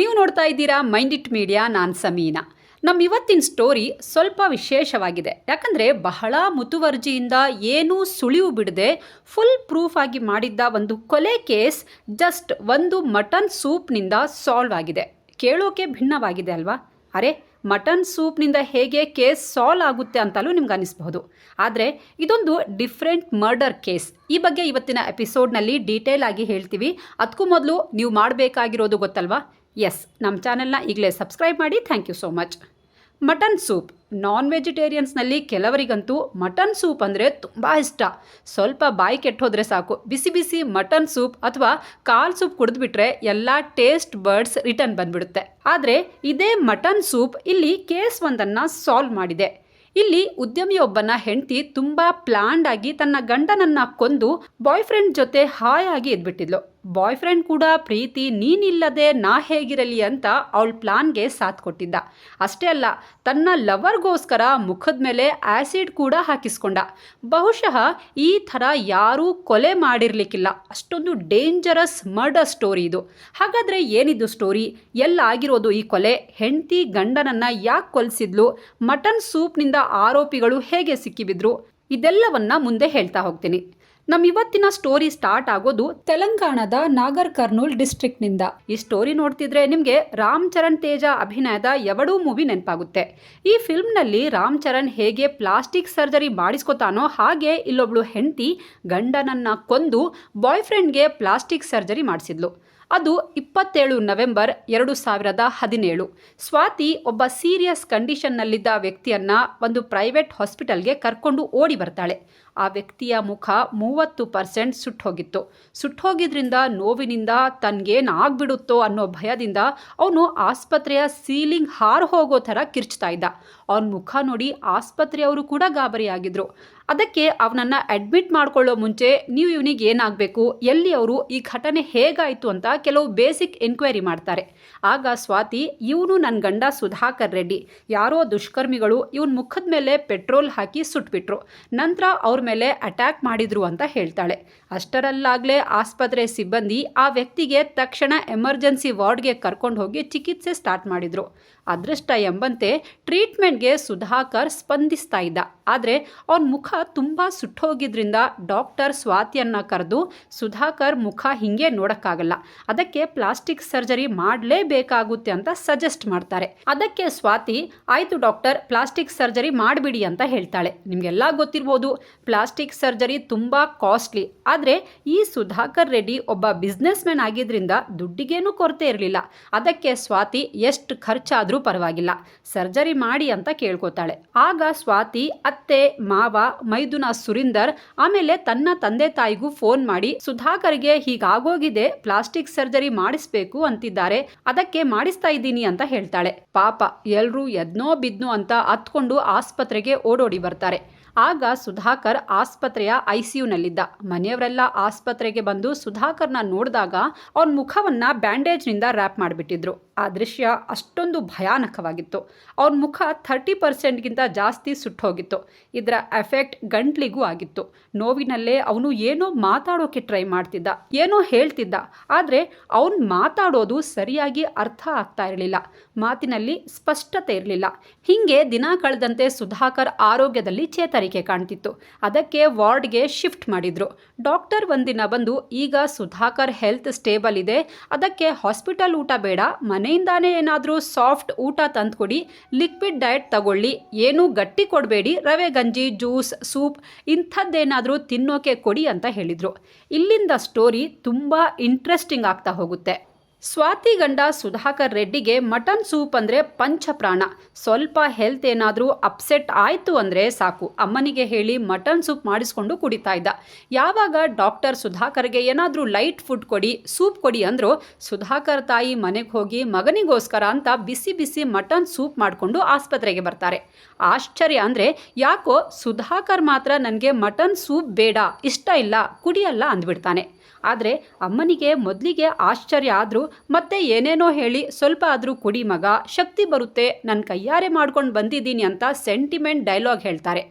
ನೀವು ನೋಡ್ತಾ ಇದ್ದೀರಾ ಮೈಂಡ್ ಇಟ್ ಮೀಡಿಯಾ, ನಾನು ಸಮೀನಾ. ನಮ್ಮ ಇವತ್ತಿನ ಸ್ಟೋರಿ ಸ್ವಲ್ಪ ವಿಶೇಷವಾಗಿದೆ. ಯಾಕಂದರೆ ಬಹಳ ಮುತುವರ್ಜಿಯಿಂದ ಏನೂ ಸುಳಿವು ಬಿಡದೆ ಫುಲ್ ಪ್ರೂಫ್ ಆಗಿ ಮಾಡಿದ್ದ ಒಂದು ಕೊಲೆ ಕೇಸ್ ಜಸ್ಟ್ ಒಂದು ಮಟನ್ ಸೂಪ್ನಿಂದ ಸಾಲ್ವ್ ಆಗಿದೆ. ಕೇಳೋಕೆ ಭಿನ್ನವಾಗಿದೆ ಅಲ್ವಾ? ಅರೆ, ಮಟನ್ ಸೂಪ್ನಿಂದ ಹೇಗೆ ಕೇಸ್ ಸಾಲ್ವ್ ಆಗುತ್ತೆ ಅಂತಲೂ ನಿಮ್ಗೆ ಅನಿಸ್ಬಹುದು. ಆದರೆ ಇದೊಂದು ಡಿಫ್ರೆಂಟ್ ಮರ್ಡರ್ ಕೇಸ್. ಈ ಬಗ್ಗೆ ಇವತ್ತಿನ ಎಪಿಸೋಡ್ನಲ್ಲಿ ಡೀಟೇಲ್ ಆಗಿ ಹೇಳ್ತೀವಿ. ಅದಕ್ಕೂ ಮೊದಲು ನೀವು ಮಾಡಬೇಕಾಗಿರೋದು ಗೊತ್ತಲ್ವಾ? ಎಸ್ ನಮ್ಮ ಚಾನೆಲ್ನ ಈಗಲೇ ಸಬ್ಸ್ಕ್ರೈಬ್ ಮಾಡಿ. Thank you so much mutton soup non ವೆಜಿಟೇರಿಯನ್ಸ್ನಲ್ಲಿ ಕೆಲವರಿಗಂತೂ ಮಟನ್ ಸೂಪ್ ಅಂದರೆ ತುಂಬ ಇಷ್ಟ. ಸ್ವಲ್ಪ ಬಾಯಿ ಕೆಟ್ಟೋದ್ರೆ ಸಾಕು. ಬಿಸಿ ಬಿಸಿ ಮಟನ್ ಸೂಪ್ ಅಥವಾ ಕಾಲ್ ಸೂಪ್ ಕುಡಿದ್ಬಿಟ್ರೆ ಎಲ್ಲ ಟೇಸ್ಟ್ ಬರ್ಡ್ಸ್ ರಿಟರ್ನ್ ಬಂದ್ಬಿಡುತ್ತೆ. ಆದರೆ ಇದೇ ಮಟನ್ ಸೂಪ್ ಇಲ್ಲಿ ಕೇಸ್ ಒಂದನ್ನು ಸಾಲ್ವ್ ಮಾಡಿದೆ. ಇಲ್ಲಿ ಉದ್ಯಮಿಯೊಬ್ಬನ ಹೆಂಡತಿ ತುಂಬ ಪ್ಲಾಂಡ್ ಆಗಿ ತನ್ನ ಗಂಡನನ್ನ ಕೊಂದು ಬಾಯ್ ಫ್ರೆಂಡ್ ಜೊತೆ ಹಾಯಾಗಿ ಎದ್ಬಿಟ್ಟಿದ್ಲು ಬಾಯ್ ಫ್ರೆಂಡ್ ಕೂಡ, ಪ್ರೀತಿ ನೀನಿಲ್ಲದೆ ನಾ ಹೇಗಿರಲಿ ಅಂತ ಅವಳ ಪ್ಲಾನ್ಗೆ ಸಾಥ್ ಕೊಟ್ಟಿದ್ದ. ಅಷ್ಟೇ ಅಲ್ಲ, ತನ್ನ ಲವರ್ಗೋಸ್ಕರ ಮುಖದ ಮೇಲೆ ಆ್ಯಸಿಡ್ ಕೂಡ ಹಾಕಿಸ್ಕೊಂಡ. ಬಹುಶಃ ಈ ಥರ ಯಾರೂ ಕೊಲೆ ಮಾಡಿರಲಿಕ್ಕಿಲ್ಲ. ಅಷ್ಟೊಂದು ಡೇಂಜರಸ್ ಮರ್ಡರ್ ಸ್ಟೋರಿ ಇದು. ಹಾಗಾದರೆ ಏನಿದು ಸ್ಟೋರಿ? ಎಲ್ಲ ಆಗಿರೋದು ಈ ಕೊಲೆ? ಹೆಂಡತಿ ಗಂಡನನ್ನು ಯಾಕೆ ಕೊಲ್ಸಿದ್ಲು? ಮಟನ್ ಸೂಪ್ನಿಂದ ಆರೋಪಿಗಳು ಹೇಗೆ ಸಿಕ್ಕಿಬಿದ್ರು? ಇದೆಲ್ಲವನ್ನ ಮುಂದೆ ಹೇಳ್ತಾ ಹೋಗ್ತೀನಿ. ನಮ್ಮ ಇವತ್ತಿನ ಸ್ಟೋರಿ ಸ್ಟಾರ್ಟ್ ಆಗೋದು ತೆಲಂಗಾಣದ ನಾಗರ್ ಕರ್ನೂಲ್ ಡಿಸ್ಟ್ರಿಕ್ಟ್ನಿಂದ ಈ ಸ್ಟೋರಿ ನೋಡ್ತಿದ್ರೆ ನಿಮಗೆ ರಾಮ್ ಚರಣ್ ತೇಜ ಅಭಿನಯದ ಎವಡೂ ಮೂವಿ ನೆನಪಾಗುತ್ತೆ. ಈ ಫಿಲ್ಮ್ನಲ್ಲಿ ರಾಮ್ ಚರಣ್ ಹೇಗೆ ಪ್ಲಾಸ್ಟಿಕ್ ಸರ್ಜರಿ ಮಾಡಿಸ್ಕೊತಾನೋ ಹಾಗೆ ಇಲ್ಲೊಬ್ಳು ಹೆಂಡತಿ ಗಂಡನನ್ನ ಕೊಂದು ಬಾಯ್ ಫ್ರೆಂಡ್ಗೆ ಪ್ಲಾಸ್ಟಿಕ್ ಸರ್ಜರಿ ಮಾಡಿಸಿದ್ಲು. ಅದು ಇಪ್ಪತ್ತೇಳು ನವೆಂಬರ್ ಎರಡು ಸಾವಿರದ ಹದಿನೇಳು. ಸ್ವಾತಿ ಒಬ್ಬ ಸೀರಿಯಸ್ ಕಂಡೀಷನ್ನಲ್ಲಿದ್ದ ವ್ಯಕ್ತಿಯನ್ನ ಒಂದು ಪ್ರೈವೇಟ್ ಹಾಸ್ಪಿಟಲ್ಗೆ ಕರ್ಕೊಂಡು ಓಡಿ ಬರ್ತಾಳೆ. ಆ ವ್ಯಕ್ತಿಯ ಮುಖ ಮೂವತ್ತು ಪರ್ಸೆಂಟ್ ಸುಟ್ಟೋಗಿತ್ತು. ಸುಟ್ಟೋಗಿದ್ರಿಂದ ನೋವಿನಿಂದ ತನ್ಗೇನು ಆಗ್ಬಿಡುತ್ತೋ ಅನ್ನೋ ಭಯದಿಂದ ಅವನು ಆಸ್ಪತ್ರೆಯ ಸೀಲಿಂಗ್ ಹಾರು ಹೋಗೋ ಥರ ಕಿರ್ಚ್ತಾ ಇದ್ದ. ಅವನ ಮುಖ ನೋಡಿ ಆಸ್ಪತ್ರೆಯವರು ಕೂಡ ಗಾಬರಿಯಾಗಿದ್ರು. ಅದಕ್ಕೆ ಅವನನ್ನು ಅಡ್ಮಿಟ್ ಮಾಡ್ಕೊಳ್ಳೋ ಮುಂಚೆ ನೀವು ಇವನಿಗೆ ಏನಾಗಬೇಕು, ಎಲ್ಲಿ ಅವರು ಈ ಘಟನೆ ಹೇಗಾಯಿತು ಅಂತ ಕೆಲವು ಬೇಸಿಕ್ ಎನ್ಕ್ವೈರಿ ಮಾಡ್ತಾರೆ. ಆಗ ಸ್ವಾತಿ, ಇವನು ನನ್ನ ಗಂಡ ಸುಧಾಕರ್ ರೆಡ್ಡಿ. ಯಾರೋ ದುಷ್ಕರ್ಮಿಗಳು ಇವನ ಮುಖದ ಮೇಲೆ ಪೆಟ್ರೋಲ್ ಹಾಕಿ ಸುಟ್ಬಿಟ್ರು. ನಂತರ ಅವ್ರ ಮೇಲೆ ಅಟ್ಯಾಕ್ ಮಾಡಿದ್ರು ಅಂತ ಹೇಳ್ತಾಳೆ. ಅಷ್ಟರಲ್ಲಾಗಲೇ ಆಸ್ಪತ್ರೆ ಸಿಬ್ಬಂದಿ ಆ ವ್ಯಕ್ತಿಗೆ ತಕ್ಷಣ ಎಮರ್ಜೆನ್ಸಿ ವಾರ್ಡ್ಗೆ ಕರ್ಕೊಂಡು ಹೋಗಿ ಚಿಕಿತ್ಸೆ ಸ್ಟಾರ್ಟ್ ಮಾಡಿದರು. ಅದೃಷ್ಟ ಎಂಬಂತೆ ಟ್ರೀಟ್ಮೆಂಟ್ಗೆ ಸುಧಾಕರ್ ಸ್ಪಂದಿಸ್ತಾ ಇದ್ದ. ಆದರೆ ಅವನ ಮುಖ ತುಂಬ ಸುಟ್ಟೋಗಿದ್ರಿಂದ ಡಾಕ್ಟರ್ ಸ್ವಾತಿಯನ್ನು ಕರೆದು ಸುಧಾಕರ್ ಮುಖ ಹಿಂಗೆ ನೋಡೋಕ್ಕಾಗಲ್ಲ. ಅದಕ್ಕೆ ಪ್ಲಾಸ್ಟಿಕ್ ಸರ್ಜರಿ ಮಾಡಲೇಬೇಕಾಗುತ್ತೆ ಅಂತ ಸಜೆಸ್ಟ್ ಮಾಡ್ತಾರೆ. ಅದಕ್ಕೆ ಸ್ವಾತಿ, ಆಯಿತು ಡಾಕ್ಟರ್, ಪ್ಲಾಸ್ಟಿಕ್ ಸರ್ಜರಿ ಮಾಡಿಬಿಡಿ ಅಂತ ಹೇಳ್ತಾಳೆ. ನಿಮಗೆಲ್ಲ ಗೊತ್ತಿರ್ಬೋದು, ಪ್ಲಾಸ್ಟಿಕ್ ಸರ್ಜರಿ ತುಂಬ ಕಾಸ್ಟ್ಲಿ. ಆದರೆ ಈ ಸುಧಾಕರ್ ರೆಡ್ಡಿ ಒಬ್ಬ ಬಿಸ್ನೆಸ್ ಮ್ಯಾನ್ ಆಗಿದ್ದರಿಂದ ದುಡ್ಡಿಗೇನೂ ಕೊರತೆ ಇರಲಿಲ್ಲ. ಅದಕ್ಕೆ ಸ್ವಾತಿ, ಎಷ್ಟು ಖರ್ಚಾದರೂ ಪರವಾಗಿಲ್ಲ. ಸರ್ಜರಿ ಮಾಡಿ ಅಂತ ಕೇಳ್ಕೊತಾಳೆ. ಆಗ ಸ್ವಾತಿ, ಅತ್ತೆ, ಮಾವ, ಮೈದುನ ಸುರಿಂದರ್, ಆಮೇಲೆ ತನ್ನ ತಂದೆ ತಾಯಿಗೂ ಫೋನ್ ಮಾಡಿ, ಸುಧಾಕರ್ಗೆ ಹೀಗಾಗೋಗಿದೆ, ಪ್ಲಾಸ್ಟಿಕ್ ಸರ್ಜರಿ ಮಾಡಿಸ್ಬೇಕು ಅಂತಿದ್ದಾರೆ, ಅದಕ್ಕೆ ಮಾಡಿಸ್ತಾ ಇದ್ದೀನಿ ಅಂತ ಹೇಳ್ತಾಳೆ. ಪಾಪ, ಎಲ್ರೂ ಎದ್ನೋ ಬಿದ್ನೋ ಅಂತ ಹತ್ಕೊಂಡು ಆಸ್ಪತ್ರೆಗೆ ಓಡೋಡಿ ಬರ್ತಾರೆ. ಆಗ ಸುಧಾಕರ್ ಆಸ್ಪತ್ರೆಯ ಐ ಸಿ ಯುನಲ್ಲಿದ್ದ ಮನೆಯವರೆಲ್ಲ ಆಸ್ಪತ್ರೆಗೆ ಬಂದು ಸುಧಾಕರ್ನ ನೋಡಿದಾಗ ಅವ್ರ ಮುಖವನ್ನ ಬ್ಯಾಂಡೇಜ್ನಿಂದ ರ್ಯಾಪ್ ಮಾಡಿಬಿಟ್ಟಿದ್ರು. ಆ ದೃಶ್ಯ ಅಷ್ಟೊಂದು ಭಯಾನಕವಾಗಿತ್ತು. ಅವನ ಮುಖ ಥರ್ಟಿ ಪರ್ಸೆಂಟ್ಗಿಂತ ಜಾಸ್ತಿ ಸುಟ್ಟೋಗಿತ್ತು. ಇದರ ಎಫೆಕ್ಟ್ ಗಂಟ್ಲಿಗೂ ಆಗಿತ್ತು. ನೋವಿನಲ್ಲೇ ಅವನು ಏನೋ ಮಾತಾಡೋಕೆ ಟ್ರೈ ಮಾಡ್ತಿದ್ದ, ಏನೋ ಹೇಳ್ತಿದ್ದ, ಆದರೆ ಅವನು ಮಾತಾಡೋದು ಸರಿಯಾಗಿ ಅರ್ಥ ಆಗ್ತಾ ಇರಲಿಲ್ಲ. ಮಾತಿನಲ್ಲಿ ಸ್ಪಷ್ಟತೆ ಇರಲಿಲ್ಲ. ಹೀಗೆ ದಿನ ಕಳೆದಂತೆ ಸುಧಾಕರ್ ಆರೋಗ್ಯದಲ್ಲಿ ಚೇತರಿಕೆ ಕಾಣ್ತಿತ್ತು. ಅದಕ್ಕೆ ವಾರ್ಡ್ಗೆ ಶಿಫ್ಟ್ ಮಾಡಿದ್ರು. ಡಾಕ್ಟರ್ ಒಂದಿನ ಬಂದು, ಈಗ ಸುಧಾಕರ್ ಹೆಲ್ತ್ ಸ್ಟೇಬಲ್ ಇದೆ, ಅದಕ್ಕೆ ಹಾಸ್ಪಿಟಲ್ ಊಟ ಬೇಡ ಮನೆಯಿಂದಾನೇ ಏನಾದರೂ ಸಾಫ್ಟ್ ಊಟ ತಂದುಕೊಡಿ, ಲಿಕ್ವಿಡ್ ಡಯಟ್ ತಗೊಳ್ಳಿ, ಏನೂ ಗಟ್ಟಿ ಕೊಡಬೇಡಿ, ರವೆ, ಗಂಜಿ, ಜ್ಯೂಸ್, ಸೂಪ್, ಇಂಥದ್ದೇನಾದರೂ ತಿನ್ನೋಕೆ ಕೊಡಿ ಅಂತ ಹೇಳಿದರು. ಇಲ್ಲಿಂದ ಸ್ಟೋರಿ ತುಂಬ ಇಂಟ್ರೆಸ್ಟಿಂಗ್ ಆಗ್ತಾ ಹೋಗುತ್ತೆ. ಸ್ವಾತಿ ಗಂಡ ಸುಧಾಕರ್ ರೆಡ್ಡಿಗೆ ಮಟನ್ ಸೂಪ್ ಅಂದರೆ ಪಂಚಪ್ರಾಣ. ಸ್ವಲ್ಪ ಹೆಲ್ತ್ ಏನಾದರೂ ಅಪ್ಸೆಟ್ ಆಯಿತು ಅಂದರೆ ಸಾಕು. ಅಮ್ಮನಿಗೆ ಹೇಳಿ ಮಟನ್ ಸೂಪ್ ಮಾಡಿಸ್ಕೊಂಡು ಕುಡಿತಾ ಇದ್ದ. ಯಾವಾಗ ಡಾಕ್ಟರ್ ಸುಧಾಕರ್ಗೆ ಏನಾದರೂ ಲೈಟ್ ಫುಡ್ ಕೊಡಿ, ಸೂಪ್ ಕೊಡಿ ಅಂದರೂ ಸುಧಾಕರ್ ತಾಯಿ ಮನೆಗೆ ಹೋಗಿ ಮಗನಿಗೋಸ್ಕರ ಅಂತ ಬಿಸಿ ಬಿಸಿ ಮಟನ್ ಸೂಪ್ ಮಾಡಿಕೊಂಡು ಆಸ್ಪತ್ರೆಗೆ ಬರ್ತಾರೆ. ಆಶ್ಚರ್ಯ ಅಂದರೆ ಯಾಕೋ ಸುಧಾಕರ್ ಮಾತ್ರ ನನಗೆ ಮಟನ್ ಸೂಪ್ ಬೇಡ, ಇಷ್ಟ ಇಲ್ಲ, ಕುಡಿಯಲ್ಲ ಅಂದ್ಬಿಡ್ತಾನೆ. ಆದರೆ ಅಮ್ಮನಿಗೆ ಮೊದಲಿಗೆ ಆಶ್ಚರ್ಯ ಆದರೂ ಮತ್ತೆ ಏನೇನೋ ಹೇಳಿ ಸ್ವಲ್ಪ ಆದರೂ ಕುಡಿ ಮಗ, ಶಕ್ತಿ ಬರುತ್ತೆ ನನ್ನ ಕೈಯಾರೆ ಮಾಡ್ಕೊಂಡು ಬಂದಿದ್ದೀನಿ ಅಂತ ಸೆಂಟಿಮೆಂಟ್ ಡೈಲಾಗ್ ಹೇಳ್ತಾರೆ.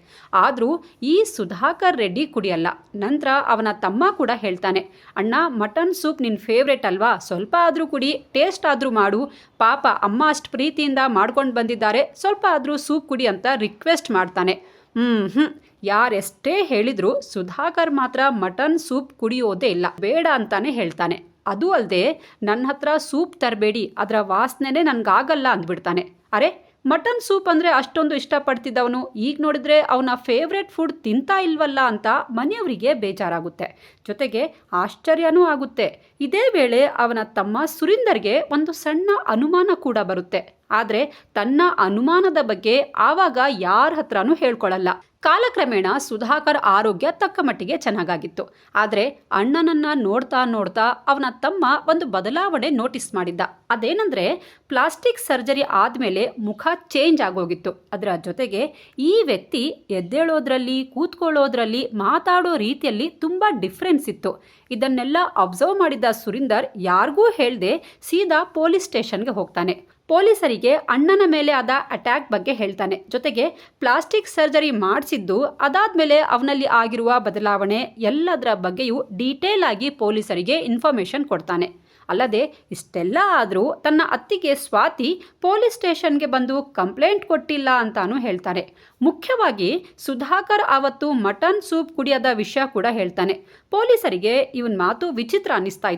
ಆದರೂ ಈ ಸುಧಾಕರ್ ರೆಡ್ಡಿ ಕುಡಿಯಲ್ಲ. ನಂತರ ಅವನ ತಮ್ಮ ಕೂಡ ಹೇಳ್ತಾನೆ, ಅಣ್ಣ, ಮಟನ್ ಸೂಪ್ ನಿನ್ನ ಫೇವ್ರೇಟ್ ಅಲ್ವಾ? ಸ್ವಲ್ಪ ಆದರೂ ಕುಡಿ, ಟೇಸ್ಟ್ ಆದರೂ ಮಾಡು. ಪಾಪ ಅಮ್ಮ ಅಷ್ಟು ಪ್ರೀತಿಯಿಂದ ಮಾಡ್ಕೊಂಡು ಬಂದಿದ್ದಾರೆ, ಸ್ವಲ್ಪ ಆದರೂ ಸೂಪ್ ಕುಡಿ ಅಂತ ರಿಕ್ವೆಸ್ಟ್ ಮಾಡ್ತಾನೆ. ಹ್ಞೂ ಹ್ಞೂ ಯಾರೆಷ್ಟೇ ಹೇಳಿದ್ರು ಸುಧಾಕರ್ ಮಾತ್ರ ಮಟನ್ ಸೂಪ್ ಕುಡಿಯೋದೇ ಇಲ್ಲ. ಬೇಡ ಅಂತಾನೆ ಹೇಳ್ತಾನೆ. ಅದು ಅಲ್ಲದೆ ನನ್ನ ಹತ್ರ ಸೂಪ್ ತರಬೇಡಿ, ಅದರ ವಾಸನೆನೇ ನನಗಾಗಲ್ಲ ಅಂದ್ಬಿಡ್ತಾನೆ. ಅರೆ, ಮಟನ್ ಸೂಪ್ ಅಂದರೆ ಅಷ್ಟೊಂದು ಇಷ್ಟಪಡ್ತಿದ್ದವನು? ಈಗ ನೋಡಿದ್ರೆ ಅವನ ಫೇವ್ರೆಟ್ ಫುಡ್ ತಿಂತಾ ಇಲ್ವಲ್ಲ ಅಂತ ಮನೆಯವರಿಗೆ ಬೇಜಾರಾಗುತ್ತೆ. ಜೊತೆಗೆ ಆಶ್ಚರ್ಯನೂ ಆಗುತ್ತೆ. ಇದೇ ವೇಳೆ ಅವನ ತಮ್ಮ ಸುರಿಂದರ್ಗೆ ಒಂದು ಸಣ್ಣ ಅನುಮಾನ ಕೂಡ ಬರುತ್ತೆ. ಆದರೆ ತನ್ನ ಅನುಮಾನದ ಬಗ್ಗೆ ಆವಾಗ ಯಾರ ಹತ್ರನೂ ಹೇಳ್ಕೊಳ್ಳಲ್ಲ ಕಾಲಕ್ರಮೇಣ ಸುಧಾಕರ್ ಆರೋಗ್ಯ ತಕ್ಕ ಮಟ್ಟಿಗೆ ಚೆನ್ನಾಗಾಗಿತ್ತು. ಆದರೆ ಅಣ್ಣನನ್ನ ನೋಡ್ತಾ ನೋಡ್ತಾ ಅವನ ತಮ್ಮ ಒಂದು ಬದಲಾವಣೆ ನೋಟಿಸ್ ಮಾಡಿದ್ದ. ಅದೇನಂದ್ರೆ ಪ್ಲಾಸ್ಟಿಕ್ ಸರ್ಜರಿ ಆದಮೇಲೆ ಮುಖ ಚೇಂಜ್ ಆಗೋಗಿತ್ತು. ಅದರ ಜೊತೆಗೆ ಈ ವ್ಯಕ್ತಿ ಎದ್ದೇಳೋದ್ರಲ್ಲಿ, ಕೂತ್ಕೊಳ್ಳೋದ್ರಲ್ಲಿ ಮಾತಾಡೋ ರೀತಿಯಲ್ಲಿ ತುಂಬ ಡಿಫ್ರೆನ್ಸ್ ಇತ್ತು. ಇದನ್ನೆಲ್ಲ ಅಬ್ಸರ್ವ್ ಮಾಡಿದ್ದ ಸುರಿಂದರ್ ಯಾರಿಗೂ ಹೇಳದೆ ಸೀದಾ ಪೊಲೀಸ್ ಸ್ಟೇಷನ್ಗೆ ಹೋಗ್ತಾನೆ. ಪೊಲೀಸರಿಗೆ ಅಣ್ಣನ ಮೇಲೆ ಆದ ಅಟ್ಯಾಕ್ ಬಗ್ಗೆ ಹೇಳ್ತಾನೆ. ಜೊತೆಗೆ ಪ್ಲಾಸ್ಟಿಕ್ ಸರ್ಜರಿ ಮಾಡಿಸಿದ್ದು ಅದಾದಮೇಲೆ ಅವನಲ್ಲಿ ಆಗಿರುವ ಬದಲಾವಣೆ ಎಲ್ಲದರ ಬಗ್ಗೆಯೂ ಡೀಟೇಲ್ ಆಗಿ ಪೊಲೀಸರಿಗೆ ಇನ್ಫಾರ್ಮೇಷನ್ ಕೊಡ್ತಾನೆ. ಅಲ್ಲದೆ ಇಷ್ಟೆಲ್ಲ ಆದರೂ ತನ್ನ ಅತ್ತಿಗೆ ಸ್ವಾತಿ ಪೊಲೀಸ್ ಸ್ಟೇಷನ್ಗೆ ಬಂದು ಕಂಪ್ಲೇಂಟ್ ಕೊಟ್ಟಿಲ್ಲ ಅಂತಾನು ಹೇಳ್ತಾರೆ ಮುಖ್ಯವಾಗಿ ಸುಧಾಕರ್ ಆವತ್ತು ಮಟನ್ ಸೂಪ್ ಕುಡಿಯದ ವಿಷಯ ಕೂಡ ಹೇಳ್ತಾನೆ. ಪೊಲೀಸರಿಗೆ ಇವನ್ ಮಾತು ವಿಚಿತ್ರ ಅನ್ನಿಸ್ತಾ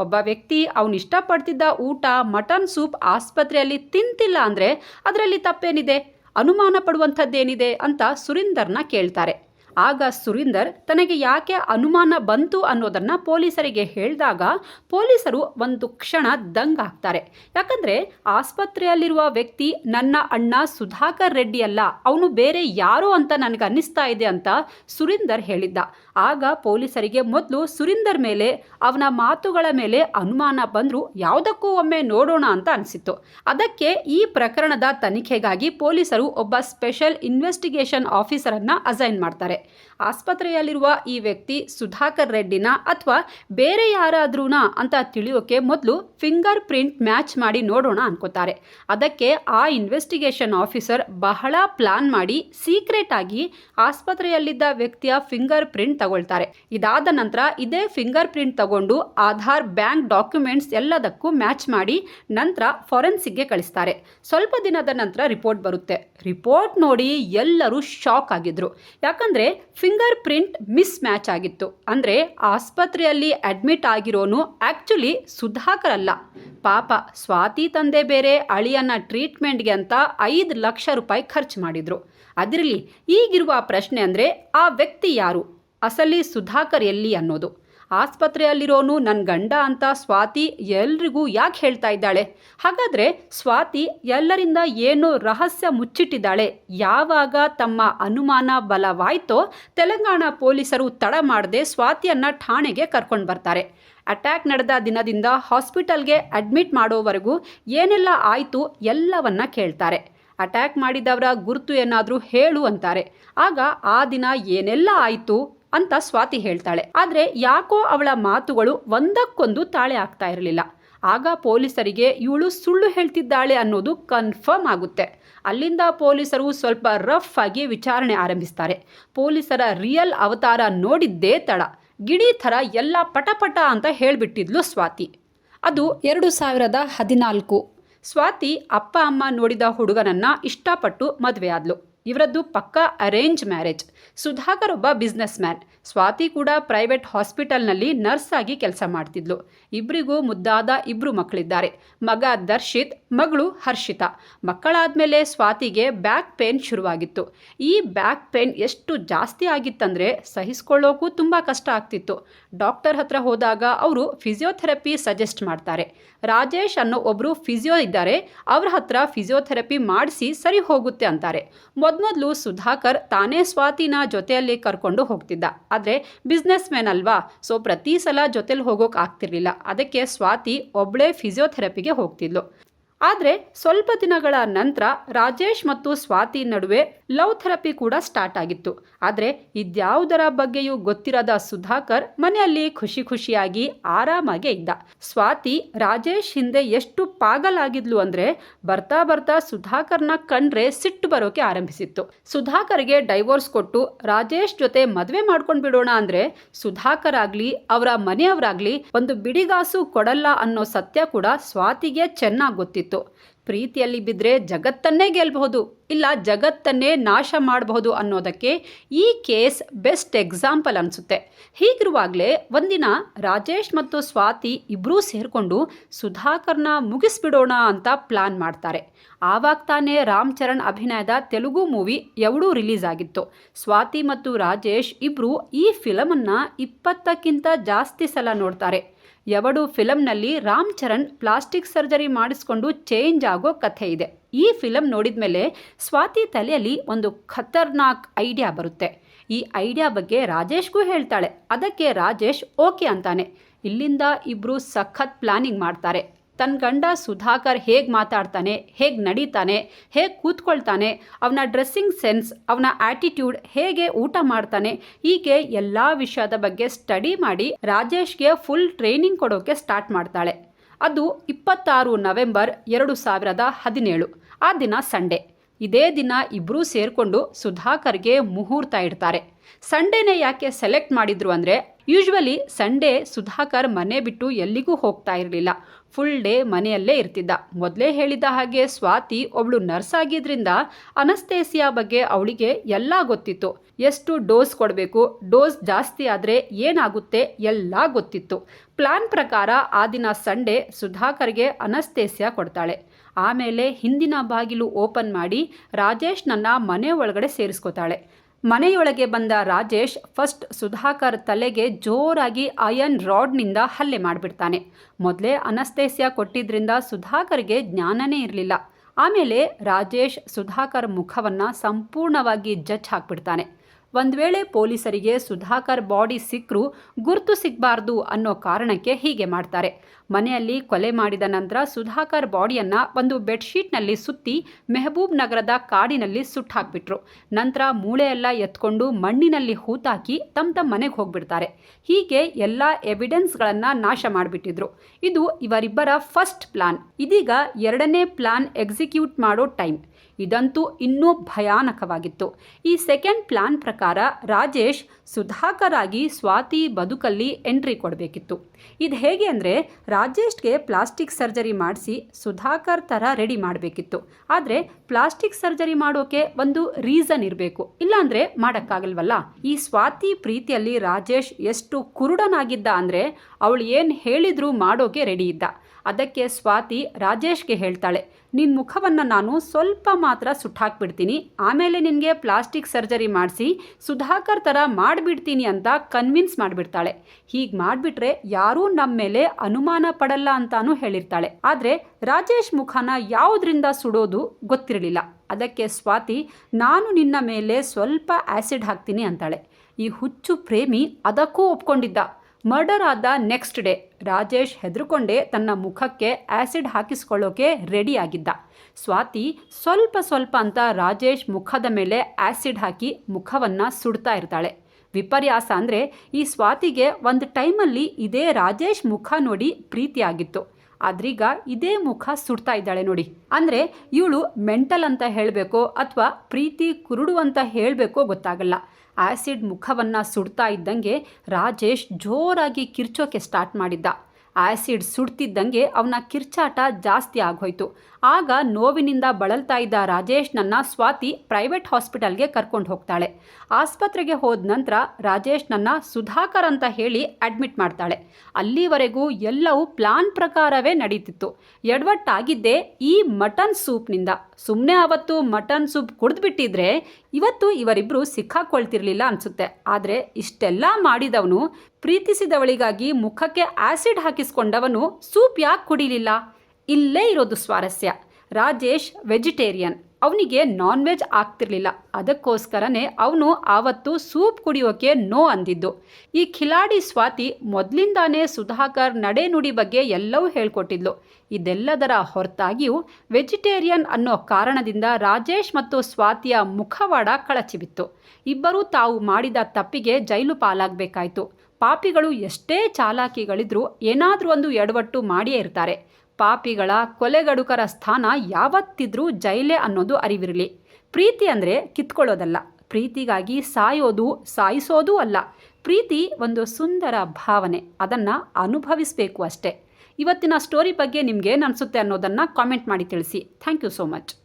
ಒಬ್ಬ ವ್ಯಕ್ತಿ ಅವನು ಇಷ್ಟಪಡ್ತಿದ್ದ ಊಟ, ಮಟನ್ ಸೂಪ್ ಆಸ್ಪತ್ರೆಯಲ್ಲಿ ತಿಂತಿಲ್ಲ ಅಂದರೆ ಅದರಲ್ಲಿ ತಪ್ಪೇನಿದೆ? ಅನುಮಾನ ಪಡುವಂಥದ್ದೇನಿದೆ? ಅಂತ ಸುರಿಂದರ್ನ ಕೇಳ್ತಾರೆ. ಆಗ ಸುರಿಂದರ್ ತನಗೆ ಯಾಕೆ ಅನುಮಾನ ಬಂತು ಅನ್ನೋದನ್ನು ಪೊಲೀಸರಿಗೆ ಹೇಳಿದಾಗ ಪೊಲೀಸರು ಒಂದು ಕ್ಷಣ ದಂಗಾಗ್ತಾರೆ ಯಾಕಂದರೆ ಆಸ್ಪತ್ರೆಯಲ್ಲಿರುವ ವ್ಯಕ್ತಿ ನನ್ನ ಅಣ್ಣ ಸುಧಾಕರ್ ರೆಡ್ಡಿ ಅಲ್ಲ, ಅವನು ಬೇರೆ ಯಾರು ಅಂತ ನನಗೆ ಅನ್ನಿಸ್ತಾ ಇದೆ ಅಂತ ಸುರಿಂದರ್ ಹೇಳಿದ್ದ. ಆಗ ಪೊಲೀಸರಿಗೆ ಮೊದಲು ಸುರಿಂದರ್ ಮೇಲೆ, ಅವನ ಮಾತುಗಳ ಮೇಲೆ ಅನುಮಾನ ಬಂದರೂ ಯಾವುದಕ್ಕೂ ಒಮ್ಮೆ ನೋಡೋಣ ಅಂತ ಅನಿಸಿತ್ತು. ಅದಕ್ಕೆ ಈ ಪ್ರಕರಣದ ತನಿಖೆಗಾಗಿ ಪೊಲೀಸರು ಒಬ್ಬ ಸ್ಪೆಷಲ್ ಇನ್ವೆಸ್ಟಿಗೇಷನ್ ಆಫೀಸರನ್ನು ಅಸೈನ್ ಮಾಡ್ತಾರೆ. ಆಸ್ಪತ್ರೆಯಲ್ಲಿರುವ ಈ ವ್ಯಕ್ತಿ ಸುಧಾಕರ್ ರೆಡ್ಡಿನ ಅಥವಾ ಬೇರೆ ಯಾರಾದ್ರೂನಾ ಅಂತ ತಿಳಿಯೋಕೆ ಮೊದಲು ಫಿಂಗರ್ ಪ್ರಿಂಟ್ ಮ್ಯಾಚ್ ಮಾಡಿ ನೋಡೋಣ ಅನ್ಕೋತಾರೆ. ಅದಕ್ಕೆ ಆ ಇನ್ವೆಸ್ಟಿಗೇಷನ್ ಆಫೀಸರ್ ಬಹಳ ಪ್ಲಾನ್ ಮಾಡಿ ಸೀಕ್ರೆಟ್ ಆಗಿ ಆಸ್ಪತ್ರೆಯಲ್ಲಿದ್ದ ವ್ಯಕ್ತಿಯ ಫಿಂಗರ್ ಪ್ರಿಂಟ್ ತಗೊಳ್ತಾರೆ. ಇದಾದ ನಂತರ ಇದೇ ಫಿಂಗರ್ ಪ್ರಿಂಟ್ ತಗೊಂಡು ಆಧಾರ್, ಬ್ಯಾಂಕ್ ಡಾಕ್ಯುಮೆಂಟ್ಸ್ ಎಲ್ಲದಕ್ಕೂ ಮ್ಯಾಚ್ ಮಾಡಿ ನಂತರ ಫಾರೆನ್ಸಿಕ್ಗೆ ಕಳಿಸ್ತಾರೆ. ಸ್ವಲ್ಪ ದಿನದ ನಂತರ ರಿಪೋರ್ಟ್ ಬರುತ್ತೆ. ರಿಪೋರ್ಟ್ ನೋಡಿ ಎಲ್ಲರೂ ಶಾಕ್ ಆಗಿದ್ರು. ಯಾಕಂದ್ರೆ ಫಿಂಗರ್ ಪ್ರಿಂಟ್ ಮಿಸ್ ಮ್ಯಾಚ್ ಆಗಿತ್ತು. ಅಂದರೆ ಆಸ್ಪತ್ರೆಯಲ್ಲಿ ಅಡ್ಮಿಟ್ ಆಗಿರೋನು ಆ್ಯಕ್ಚುಲಿ ಸುಧಾಕರ್ ಅಲ್ಲ ಪಾಪ ಸ್ವಾತಿ ತಂದೆ ಬೇರೆ, ಅಳಿಯನ್ನ ಟ್ರೀಟ್ಮೆಂಟ್ಗೆ ಅಂತ ಐದು ಲಕ್ಷ ರೂಪಾಯಿ ಖರ್ಚು ಮಾಡಿದ್ರು. ಅದರಲ್ಲಿ ಈಗಿರುವ ಪ್ರಶ್ನೆ ಅಂದರೆ ಆ ವ್ಯಕ್ತಿ ಯಾರು? ಅಸಲಿ ಸುಧಾಕರ್ ಎಲ್ಲಿ ಅನ್ನೋದು. ಆಸ್ಪತ್ರೆಯಲ್ಲಿರೋನು ನನ್ನ ಗಂಡ ಅಂತ ಸ್ವಾತಿ ಎಲ್ರಿಗೂ ಯಾಕೆ ಹೇಳ್ತಾ ಇದ್ದಾಳೆ? ಹಾಗಾದರೆ ಸ್ವಾತಿ ಎಲ್ಲರಿಂದ ಏನು ರಹಸ್ಯ ಮುಚ್ಚಿಟ್ಟಿದ್ದಾಳೆ. ಯಾವಾಗ ತಮ್ಮ ಅನುಮಾನ ಬಲವಾಯ್ತೋ ತೆಲಂಗಾಣ ಪೊಲೀಸರು ತಡ ಮಾಡದೆ ಸ್ವಾತಿಯನ್ನು ಠಾಣೆಗೆ ಕರ್ಕೊಂಡು ಬರ್ತಾರೆ. ಅಟ್ಯಾಕ್ ನಡೆದ ದಿನದಿಂದ ಹಾಸ್ಪಿಟಲ್ಗೆ ಅಡ್ಮಿಟ್ ಮಾಡೋವರೆಗೂ ಏನೆಲ್ಲ ಆಯಿತು ಎಲ್ಲವನ್ನ ಕೇಳ್ತಾರೆ. ಅಟ್ಯಾಕ್ ಮಾಡಿದವರ ಗುರುತು ಏನಾದರೂ ಹೇಳು ಅಂತಾರೆ. ಆಗ ಆ ದಿನ ಏನೆಲ್ಲ ಆಯಿತು? ಅಂತ ಸ್ವಾತಿ ಹೇಳ್ತಾಳೆ. ಆದರೆ ಯಾಕೋ ಅವಳ ಮಾತುಗಳು ಒಂದಕ್ಕೊಂದು ತಾಳೆ ಆಗ್ತಾ ಇರಲಿಲ್ಲ. ಆಗ ಪೊಲೀಸರಿಗೆ ಇವಳು ಸುಳ್ಳು ಹೇಳ್ತಿದ್ದಾಳೆ ಅನ್ನೋದು ಕನ್ಫರ್ಮ್ ಆಗುತ್ತೆ. ಅಲ್ಲಿಂದ ಪೊಲೀಸರು ಸ್ವಲ್ಪ ರಫ್ ಆಗಿ ವಿಚಾರಣೆ ಆರಂಭಿಸ್ತಾರೆ. ಪೊಲೀಸರ ರಿಯಲ್ ಅವತಾರ ನೋಡಿದ್ದೇ ತಡ. ಗಿಡಿ ಥರ ಎಲ್ಲ ಪಟಪಟ ಅಂತ ಹೇಳಿಬಿಟ್ಟಿದ್ಲು ಸ್ವಾತಿ. ಅದು ಎರಡು ಸಾವಿರದ ಹದಿನಾಲ್ಕು. ಸ್ವಾತಿ ಅಪ್ಪ ಅಮ್ಮ ನೋಡಿದ ಹುಡುಗನನ್ನ ಇಷ್ಟಪಟ್ಟು ಮದುವೆ ಆದ್ಲು ಇವರದ್ದು ಪಕ್ಕಾ ಅರೇಂಜ್ ಮ್ಯಾರೇಜ್ ಸುಧಾಕರ್ ಒಬ್ಬ ಬಿಸ್ನೆಸ್ ಮ್ಯಾನ್ ಸ್ವಾತಿ ಕೂಡ ಪ್ರೈವೇಟ್ ಹಾಸ್ಪಿಟಲ್ನಲ್ಲಿ ನರ್ಸ್ ಆಗಿ ಕೆಲಸ ಮಾಡ್ತಿದ್ಲು. ಇಬ್ಬರಿಗೂ ಮುದ್ದಾದ ಇಬ್ಬರು ಮಕ್ಕಳಿದ್ದಾರೆ ಮಗ ದರ್ಶಿತ್, ಮಗಳು ಹರ್ಷಿತಾ. ಮಕ್ಕಳಾದಮೇಲೆ ಸ್ವಾತಿಗೆ ಬ್ಯಾಕ್ ಪೇನ್ ಶುರುವಾಗಿತ್ತು. ಈ ಬ್ಯಾಕ್ ಪೇನ್ ಎಷ್ಟು ಜಾಸ್ತಿ ಆಗಿತ್ತಂದರೆ ಸಹಿಸ್ಕೊಳ್ಳೋಕ್ಕೂ ತುಂಬ ಕಷ್ಟ ಆಗ್ತಿತ್ತು. ಡಾಕ್ಟರ್ ಹತ್ರ ಹೋದಾಗ ಅವರು ಫಿಸಿಯೋಥೆರಪಿ ಸಜೆಸ್ಟ್ ಮಾಡ್ತಾರೆ. ರಾಜೇಶ್ ಅನ್ನೋ ಒಬ್ಬರು ಫಿಸಿಯೋ ಇದ್ದಾರೆ. ಅವ್ರ ಹತ್ರ ಫಿಸಿಯೋಥೆರಪಿ ಮಾಡಿಸಿ ಸರಿ ಹೋಗುತ್ತೆ ಅಂತಾರೆ. ಮೊದಮೊದಲು ಸುಧಾಕರ್ ತಾನೇ ಸ್ವಾತಿನ ಜೊತೆಯಲ್ಲಿ ಕರ್ಕೊಂಡು ಹೋಗ್ತಿದ್ದ. ಆದರೆ ಬಿಸ್ನೆಸ್ ಮ್ಯಾನ್ ಅಲ್ವಾ? ಸೊ ಪ್ರತಿ ಸಲ ಜೊತೆಲಿ ಹೋಗೋಕೆ ಆಗ್ತಿರ್ಲಿಲ್ಲ. ಅದಕ್ಕೆ ಸ್ವಾತಿ ಒಬ್ಳೆ ಫಿಸಿಯೋಥೆರಪಿಗೆ ಹೋಗ್ತಿದ್ಲು. ಆದರೆ ಸ್ವಲ್ಪ ದಿನಗಳ ನಂತರ ರಾಜೇಶ್ ಮತ್ತು ಸ್ವಾತಿ ನಡುವೆ ಲವ್ ಥೆರಪಿ ಕೂಡ ಸ್ಟಾರ್ಟ್ ಆಗಿತ್ತು. ಆದರೆ ಇದ್ಯಾವುದರ ಬಗ್ಗೆಯೂ ಗೊತ್ತಿರದ ಸುಧಾಕರ್ ಮನೆಯಲ್ಲಿ ಖುಷಿ ಖುಷಿಯಾಗಿ ಆರಾಮಾಗೇ ಇದ್ದ. ಸ್ವಾತಿ ರಾಜೇಶ್ ಹಿಂದೆ ಎಷ್ಟು ಪಾಗಲಾಗಿದ್ಲು ಅಂದರೆ ಬರ್ತಾ ಬರ್ತಾ ಸುಧಾಕರ್ನ ಕಂಡ್ರೆ ಸಿಟ್ಟು ಬರೋಕೆ ಆರಂಭಿಸಿತ್ತು. ಸುಧಾಕರ್ಗೆ ಡೈವೋರ್ಸ್ ಕೊಟ್ಟು ರಾಜೇಶ್ ಜೊತೆ ಮದುವೆ ಮಾಡ್ಕೊಂಡು ಬಿಡೋಣ ಅಂದರೆ ಸುಧಾಕರ್ ಆಗಲಿ, ಅವರ ಮನೆಯವರಾಗ್ಲಿ ಒಂದು ಬಿಡಿಗಾಸು ಕೊಡಲ್ಲ ಅನ್ನೋ ಸತ್ಯ ಕೂಡ ಸ್ವಾತಿಗೆ ಚೆನ್ನಾಗಿ ಗೊತ್ತಿತ್ತು. ಪ್ರೀತಿಯಲ್ಲಿ ಬಿದ್ದರೆ ಜಗತ್ತನ್ನೇ ಗೆಲ್ಲಬಹುದು ಇಲ್ಲ ಜಗತ್ತನ್ನೇ ನಾಶ ಮಾಡಬಹುದು ಅನ್ನೋದಕ್ಕೆ ಈ ಕೇಸ್ ಬೆಸ್ಟ್ ಎಕ್ಸಾಂಪಲ್ ಅನಿಸುತ್ತೆ. ಹೀಗಿರುವಾಗಲೇ ಒಂದಿನ ರಾಜೇಶ್ ಮತ್ತು ಸ್ವಾತಿ ಇಬ್ಬರೂ ಸೇರಿಕೊಂಡು ಸುಧಾಕರ್ನ ಮುಗಿಸ್ಬಿಡೋಣ ಅಂತ ಪ್ಲಾನ್ ಮಾಡ್ತಾರೆ. ಆವಾಗ ತಾನೇ ರಾಮ್ ಚರಣ್ ಅಭಿನಯದ ತೆಲುಗು ಮೂವಿ ಎವಡೂ ರಿಲೀಸ್ ಆಗಿತ್ತು. ಸ್ವಾತಿ ಮತ್ತು ರಾಜೇಶ್ ಇಬ್ಬರು ಈ ಫಿಲಮನ್ನು ಇಪ್ಪತ್ತಕ್ಕಿಂತ ಜಾಸ್ತಿ ಸಲ ನೋಡ್ತಾರೆ. ಎವಡು ಫಿಲಮ್ನಲ್ಲಿ ರಾಮ್ ಚರಣ್ ಪ್ಲಾಸ್ಟಿಕ್ ಸರ್ಜರಿ ಮಾಡಿಸ್ಕೊಂಡು ಚೇಂಜ್ ಆಗೋ ಕಥೆ ಇದೆ. ಈ ಫಿಲಮ್ ನೋಡಿದ ಮೇಲೆ ಸ್ವಾತಿ ತಲೆಯಲ್ಲಿ ಒಂದು ಖತರ್ನಾಕ್ ಐಡಿಯಾ ಬರುತ್ತೆ. ಈ ಐಡಿಯಾ ಬಗ್ಗೆ ರಾಜೇಶ್ಗೂ ಹೇಳ್ತಾಳೆ. ಅದಕ್ಕೆ ರಾಜೇಶ್ ಓಕೆ ಅಂತಾನೆ. ಇಲ್ಲಿಂದ ಇಬ್ಬರು ಸಖತ್ ಪ್ಲಾನಿಂಗ್ ಮಾಡ್ತಾರೆ. ತನ್ನ ಗಂಡ ಸುಧಾಕರ್ ಹೇಗೆ ಮಾತಾಡ್ತಾನೆ, ಹೇಗೆ ನಡೀತಾನೆ, ಹೇಗೆ ಕೂತ್ಕೊಳ್ತಾನೆ, ಅವನ ಡ್ರೆಸ್ಸಿಂಗ್ ಸೆನ್ಸ್, ಅವನ ಆ್ಯಟಿಟ್ಯೂಡ್ ಹೇಗೆ ಊಟ ಮಾಡ್ತಾನೆ, ಹೀಗೆ ಎಲ್ಲ ವಿಷಯದ ಬಗ್ಗೆ ಸ್ಟಡಿ ಮಾಡಿ ರಾಜೇಶ್ಗೆ ಫುಲ್ ಟ್ರೈನಿಂಗ್ ಕೊಡೋಕೆ ಸ್ಟಾರ್ಟ್ ಮಾಡ್ತಾಳೆ. ಅದು ಇಪ್ಪತ್ತಾರು ನವೆಂಬರ್ ಎರಡು ಸಾವಿರದ ಹದಿನೇಳು, ಆ ದಿನ ಸಂಡೇ. ಇದೇ ದಿನ ಇಬ್ಬರೂ ಸೇರಿಕೊಂಡು ಸುಧಾಕರ್ಗೆ ಮುಹೂರ್ತ ಇಡ್ತಾರೆ. ಸಂಡೇನೇ ಯಾಕೆ ಸೆಲೆಕ್ಟ್ ಮಾಡಿದ್ರು ಅಂದರೆ, ಯೂಶ್ವಲಿ ಸಂಡೇ ಸುಧಾಕರ್ ಮನೆ ಬಿಟ್ಟು ಎಲ್ಲಿಗೂ ಹೋಗ್ತಾ ಇರಲಿಲ್ಲ. ಫುಲ್ ಡೇ ಮನೆಯಲ್ಲೇ ಇರ್ತಿದ್ದ. ಮೊದಲೇ ಹೇಳಿದ ಹಾಗೆ ಸ್ವಾತಿ ಒಬ್ಳು ನರ್ಸ್ ಆಗಿದ್ರಿಂದ ಅನಸ್ತೇಸಿಯಾ ಬಗ್ಗೆ ಅವಳಿಗೆ ಎಲ್ಲ ಗೊತ್ತಿತ್ತು. ಎಷ್ಟು ಡೋಸ್ ಕೊಡಬೇಕು, ಡೋಸ್ ಜಾಸ್ತಿ ಆದರೆ ಏನಾಗುತ್ತೆ ಎಲ್ಲ ಗೊತ್ತಿತ್ತು. ಪ್ಲಾನ್ ಪ್ರಕಾರ ಆ ದಿನ ಸಂಡೇ ಸುಧಾಕರ್ಗೆ ಅನಸ್ತೇಸಿಯಾ ಕೊಡ್ತಾಳೆ. ಆಮೇಲೆ ಹಿಂದಿನ ಬಾಗಿಲು ಓಪನ್ ಮಾಡಿ ರಾಜೇಶ್ನನ್ನ ಮನೆ ಒಳಗಡೆ ಸೇರಿಸ್ಕೋತಾಳೆ. ಮನೆಯೊಳಗೆ ಬಂದ ರಾಜೇಶ್ ಫಸ್ಟ್ ಸುಧಾಕರ್ ತಲೆಗೆ ಜೋರಾಗಿ ಅಯನ್ ರಾಡ್ನಿಂದ ಹಲ್ಲೆ ಮಾಡಿಬಿಡ್ತಾನೆ. ಮೊದಲೇ ಅನಸ್ತೇಸಿಯಾ ಕೊಟ್ಟಿದ್ರಿಂದ ಸುಧಾಕರ್ಗೆ ಜ್ಞಾನನೇ ಇರಲಿಲ್ಲ. ಆಮೇಲೆ ರಾಜೇಶ್ ಸುಧಾಕರ್ ಮುಖವನ್ನು ಸಂಪೂರ್ಣವಾಗಿ ಜಚ್ ಹಾಕ್ಬಿಡ್ತಾನೆ. ಒಂದು ವೇಳೆ ಪೊಲೀಸರಿಗೆ ಸುಧಾಕರ್ ಬಾಡಿ ಸಿಕ್ಕರೂ ಗುರ್ತು ಸಿಗಬಾರ್ದು ಅನ್ನೋ ಕಾರಣಕ್ಕೆ ಹೀಗೆ ಮಾಡ್ತಾರೆ. ಮನೆಯಲ್ಲಿ ಕೊಲೆ ಮಾಡಿದ ನಂತರ ಸುಧಾಕರ್ ಬಾಡಿಯನ್ನು ಒಂದು ಬೆಡ್ಶೀಟ್ನಲ್ಲಿ ಸುತ್ತಿ ಮೆಹಬೂಬ್ ನಗರದ ಕಾಡಿನಲ್ಲಿ ಸುಟ್ಟಾಕ್ಬಿಟ್ರು ನಂತರ ಮೂಳೆಯೆಲ್ಲ ಎತ್ಕೊಂಡು ಮಣ್ಣಿನಲ್ಲಿ ಹೂತಾಕಿ ತಮ್ಮ ತಮ್ಮ ಮನೆಗೆ ಹೋಗ್ಬಿಡ್ತಾರೆ. ಹೀಗೆ ಎಲ್ಲ ಎವಿಡೆನ್ಸ್ಗಳನ್ನು ನಾಶ ಮಾಡಿಬಿಟ್ಟಿದ್ರು. ಇದು ಇವರಿಬ್ಬರ ಫಸ್ಟ್ ಪ್ಲಾನ್. ಇದೀಗ ಎರಡನೇ ಪ್ಲಾನ್ ಎಕ್ಸಿಕ್ಯೂಟ್ ಮಾಡೋ ಟೈಮ್. ಇದಂತೂ ಇನ್ನೂ ಭಯಾನಕವಾಗಿತ್ತು. ಈ ಸೆಕೆಂಡ್ ಪ್ಲಾನ್ ಪ್ರಕಾರ ರಾಜೇಶ್ ಸುಧಾಕರ್ ಆಗಿ ಸ್ವಾತಿ ಬದುಕಲ್ಲಿ ಎಂಟ್ರಿ ಕೊಡಬೇಕಿತ್ತು. ಇದು ಹೇಗೆ ಅಂದರೆ ರಾಜೇಶ್ಗೆ ಪ್ಲಾಸ್ಟಿಕ್ ಸರ್ಜರಿ ಮಾಡಿಸಿ ಸುಧಾಕರ್ ಥರ ರೆಡಿ ಮಾಡಬೇಕಿತ್ತು. ಆದರೆ ಪ್ಲಾಸ್ಟಿಕ್ ಸರ್ಜರಿ ಮಾಡೋಕೆ ಒಂದು ರೀಸನ್ ಇರಬೇಕು. ಇಲ್ಲಾಂದರೆ ಮಾಡೋಕ್ಕಾಗಲ್ವಲ್ಲ? ಈ ಸ್ವಾತಿ ಪ್ರೀತಿಯಲ್ಲಿ ರಾಜೇಶ್ ಎಷ್ಟು ಕುರುಡನಾಗಿದ್ದ ಅಂದರೆ ಅವಳು ಏನು ಹೇಳಿದರೂ ಮಾಡೋಕೆ ರೆಡಿ ಇದ್ದ. ಅದಕ್ಕೆ ಸ್ವಾತಿ ರಾಜೇಶ್ಗೆ ಹೇಳ್ತಾಳೆ ನಿನ್ನ ಮುಖವನ್ನು ನಾನು ಸ್ವಲ್ಪ ಮಾತ್ರ ಸುಟ್ಟಾಕ್ಬಿಡ್ತೀನಿ. ಆಮೇಲೆ ನಿನಗೆ ಪ್ಲಾಸ್ಟಿಕ್ ಸರ್ಜರಿ ಮಾಡಿಸಿ ಸುಧಾಕರ್ ಥರ ಮಾಡಿಬಿಡ್ತೀನಿ ಅಂತ ಕನ್ವಿನ್ಸ್ ಮಾಡಿಬಿಡ್ತಾಳೆ. ಹೀಗೆ ಮಾಡಿಬಿಟ್ರೆ ಯಾರೂ ನಮ್ಮ ಮೇಲೆ ಅನುಮಾನ ಪಡಲ್ಲ ಅಂತಾನೂ ಹೇಳಿರ್ತಾಳೆ. ಆದರೆ ರಾಜೇಶ್ ಮುಖನ ಯಾವುದರಿಂದ ಸುಡೋದು ಗೊತ್ತಿರಲಿಲ್ಲ. ಅದಕ್ಕೆ ಸ್ವಾತಿ, ನಾನು ನಿನ್ನ ಮೇಲೆ ಸ್ವಲ್ಪ ಆ್ಯಸಿಡ್ ಹಾಕ್ತೀನಿ ಅಂತಾಳೆ. ಈ ಹುಚ್ಚು ಪ್ರೇಮಿ ಅದಕ್ಕೂ ಒಪ್ಕೊಂಡಿದ್ದ. ಮರ್ಡರ್ ಆದ ನೆಕ್ಸ್ಟ್ ಡೇ ರಾಜೇಶ್ ಹೆದರ್ಕೊಂಡೇ ತನ್ನ ಮುಖಕ್ಕೆ ಆ್ಯಸಿಡ್ ಹಾಕಿಸ್ಕೊಳ್ಳೋಕೆ ರೆಡಿ ಆಗಿದ್ದ. ಸ್ವಾತಿ, ಸ್ವಲ್ಪ ಸ್ವಲ್ಪ ಅಂತ ರಾಜೇಶ್ ಮುಖದ ಮೇಲೆ ಆ್ಯಸಿಡ್ ಹಾಕಿ ಮುಖವನ್ನು ಸುಡ್ತಾ ಇರ್ತಾಳೆ. ವಿಪರ್ಯಾಸ ಅಂದರೆ ಈ ಸ್ವಾತಿಗೆ ಒಂದು ಟೈಮಲ್ಲಿ ಇದೇ ರಾಜೇಶ್ ಮುಖ ನೋಡಿ ಪ್ರೀತಿಯಾಗಿತ್ತು. ಆದ್ರೀಗ ಇದೇ ಮುಖ ಸುಡ್ತಾ ಇದ್ದಾಳೆ ನೋಡಿ. ಅಂದರೆ ಇವಳು ಮೆಂಟಲ್ ಅಂತ ಹೇಳಬೇಕೋ ಅಥವಾ ಪ್ರೀತಿ ಕುರುಡು ಅಂತ ಹೇಳಬೇಕೋ ಗೊತ್ತಾಗಲ್ಲ. ಆ್ಯಸಿಡ್ ಮುಖವನ್ನು ಸುಡ್ತಾ ಇದ್ದಂಗೆ ರಾಜೇಶ್ ಜೋರಾಗಿ ಕಿರ್ಚೋಕೆ ಸ್ಟಾರ್ಟ್ ಮಾಡಿದ್ದ. ಆ್ಯಸಿಡ್ ಸುಡ್ತಿದ್ದಂಗೆ ಅವನ ಕಿರ್ಚಾಟ ಜಾಸ್ತಿ ಆಗೋಯ್ತು. ಆಗ ನೋವಿನಿಂದ ಬಳಲ್ತಾ ಇದ್ದ ರಾಜೇಶ್ನನ್ನ ಸ್ವಾತಿ ಪ್ರೈವೇಟ್ ಹಾಸ್ಪಿಟಲ್ಗೆ ಕರ್ಕೊಂಡು ಹೋಗ್ತಾಳೆ. ಆಸ್ಪತ್ರೆಗೆ ಹೋದ ನಂತರ ರಾಜೇಶ್ನನ್ನ ಸುಧಾಕರ್ ಅಂತ ಹೇಳಿ ಅಡ್ಮಿಟ್ ಮಾಡ್ತಾಳೆ. ಅಲ್ಲಿವರೆಗೂ ಎಲ್ಲವೂ ಪ್ಲಾನ್ ಪ್ರಕಾರವೇ ನಡೀತಿತ್ತು. ಎಡವಟ್ಟಾಗಿದ್ದೆ ಈ ಮಟನ್ ಸೂಪ್ನಿಂದ. ಸುಮ್ಮನೆ ಅವತ್ತು ಮಟನ್ ಸೂಪ್ ಕುಡಿದ್ಬಿಟ್ಟಿದ್ರೆ ಇವತ್ತು ಇವರಿಬ್ಬರು ಸಿಕ್ಕಾಕೊಳ್ತಿರ್ಲಿಲ್ಲ ಅನಿಸುತ್ತೆ. ಆದರೆ ಇಷ್ಟೆಲ್ಲ ಮಾಡಿದವನು, ಪ್ರೀತಿಸಿದವಳಿಗಾಗಿ ಮುಖಕ್ಕೆ ಆಸಿಡ್ ಹಾಕಿಸ್ಕೊಂಡವನು ಸೂಪ್ ಯಾಕೆ ಕುಡಿಲಿಲ್ಲ? ಇಲ್ಲೇ ಇರೋದು ಸ್ವಾರಸ್ಯ. ರಾಜೇಶ್ ವೆಜಿಟೇರಿಯನ್. ಅವನಿಗೆ ನಾನ್ ವೆಜ್ ಆಗ್ತಿರ್ಲಿಲ್ಲ. ಅದಕ್ಕೋಸ್ಕರನೇ ಅವನು ಆವತ್ತು ಸೂಪ್ ಕುಡಿಯೋಕೆ ನೋ ಅಂದಿದ್ದು. ಈ ಖಿಲಾಡಿ ಸ್ವಾತಿ ಮೊದಲಿಂದಾನೇ ಸುಧಾಕರ್ ನಡೆನುಡಿ ಬಗ್ಗೆ ಎಲ್ಲವೂ ಹೇಳ್ಕೊಟ್ಟಿದ್ಲು. ಇದೆಲ್ಲದರ ಹೊರತಾಗಿಯೂ ವೆಜಿಟೇರಿಯನ್ ಅನ್ನೋ ಕಾರಣದಿಂದ ರಾಜೇಶ್ ಮತ್ತು ಸ್ವಾತಿಯ ಮುಖವಾಡ ಕಳಚಿಬಿತ್ತು. ಇಬ್ಬರೂ ತಾವು ಮಾಡಿದ ತಪ್ಪಿಗೆ ಜೈಲು ಪಾಲಾಗಬೇಕಾಯ್ತು. ಪಾಪಿಗಳು ಎಷ್ಟೇ ಚಾಲಾಕಿಗಳಿದ್ರೂ ಏನಾದರೂ ಒಂದು ಎಡವಟ್ಟು ಮಾಡಿಯೇ ಇರ್ತಾರೆ. ಪಾಪಿಗಳ ಕೊಲೆಗಡುಕರ ಸ್ಥಾನ ಯಾವತ್ತಿದ್ರೂ ಜೈಲೇ ಅನ್ನೋದು ಅರಿವಿರಲಿ. ಪ್ರೀತಿ ಅಂದರೆ ಕಿತ್ಕೊಳ್ಳೋದಲ್ಲ. ಪ್ರೀತಿಗಾಗಿ ಸಾಯೋದು, ಸಾಯಿಸೋದೂ ಅಲ್ಲ. ಪ್ರೀತಿ ಒಂದು ಸುಂದರ ಭಾವನೆ. ಅದನ್ನು ಅನುಭವಿಸಬೇಕು ಅಷ್ಟೇ. ಇವತ್ತಿನ ಸ್ಟೋರಿ ಬಗ್ಗೆ ನಿಮಗೆ ಏನು ಅನಿಸುತ್ತೆ ಅನ್ನೋದನ್ನು ಕಾಮೆಂಟ್ ಮಾಡಿ ತಿಳಿಸಿ. Thank you so much